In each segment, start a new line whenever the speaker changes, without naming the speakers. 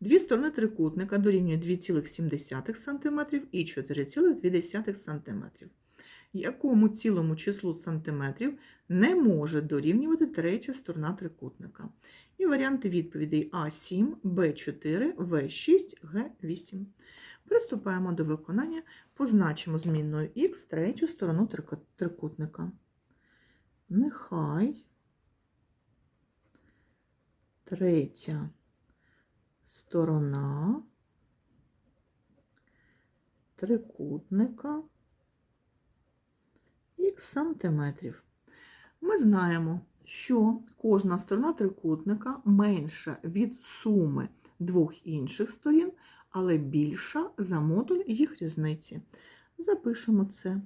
Дві сторони трикутника дорівнюють 2,7 см і 4,2 см. Якому цілому числу сантиметрів не може дорівнювати третя сторона трикутника? І варіанти відповідей А7, Б4, В6, Г8. Приступаємо до виконання. Позначимо змінною х третю сторону трикутника. Нехай третя сторона трикутника х сантиметрів. Ми знаємо, що кожна сторона трикутника менша від суми двох інших сторін, але більша за модуль їх різниці. Запишемо це.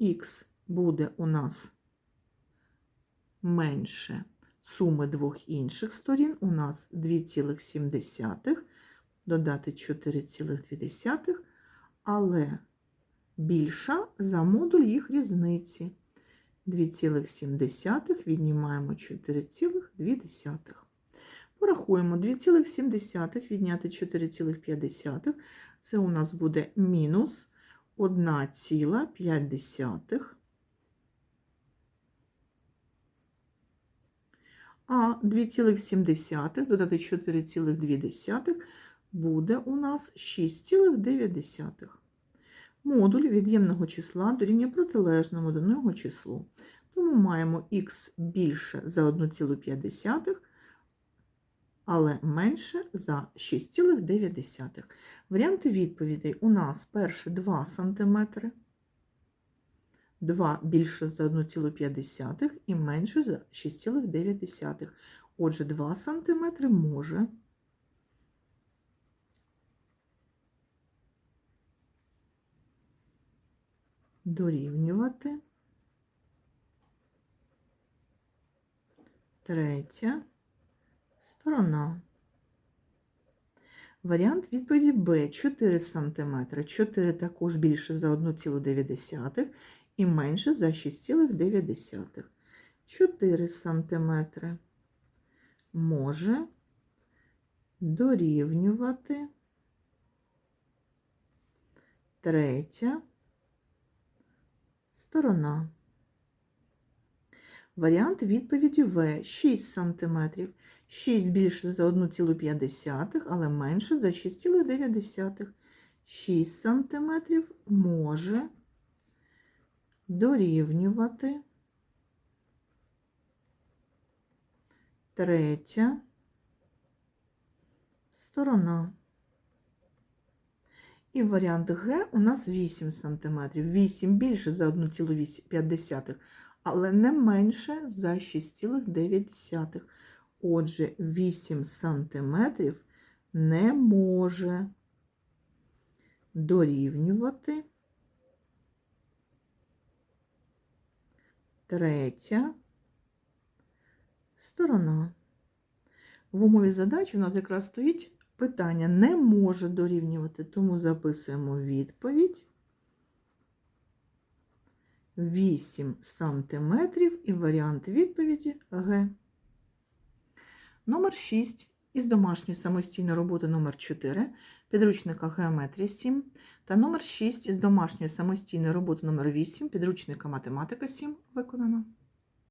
Х буде у нас менше суми двох інших сторін у нас 2,7, додати 4,2, але більша за модуль їх різниці. 2,7 віднімаємо 4,2. Порахуємо 2,7 відняти 4,5. Це у нас буде мінус 1,5. А 2,7 додати 4,2 буде у нас 6,9. Модуль від'ємного числа дорівнює протилежному до нього числу. Тому маємо х більше за 1,5, але менше за 6,9. Варіанти відповідей у нас перше 2 см, 2 більше за 1,5 і менше за 6,9. Отже, 2 см може дорівнювати третя сторона. Варіант відповіді Б 4 см. 4 також більше за 1,9 і менше за 6,9. 4 см може дорівнювати третя сторона. Варіант відповіді В 6 см. 6 більше за 1,5, але менше за 6,9. 6 см може дорівнювати третя сторона. І варіант Г у нас 8 см. 8 більше за 1,5, але не менше за 6,9. Отже, 8 см не може дорівнювати третя. Сторона. В умові задачі у нас якраз стоїть питання. Не може дорівнювати, тому записуємо відповідь. 8 сантиметрів і варіант відповіді Г. Номер 6 із домашньої самостійної роботи номер 4 підручника Геометрія 7 та номер 6 із домашньої самостійної роботи номер 8 підручника Математика 7 виконано.